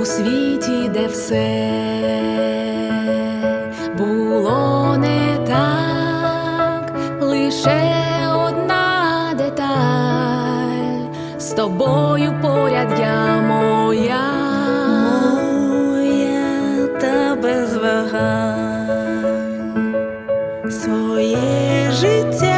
у світі, де все було не так, лише одна деталь. З тобою поряд я моя. Та без вагань. Своє життя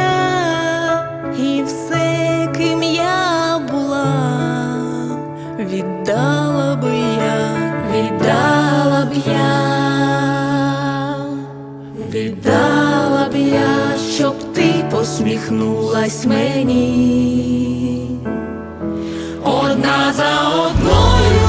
віддала би я, Віддала б я, віддала б я, щоб ти посміхнулась мені. Одна за одною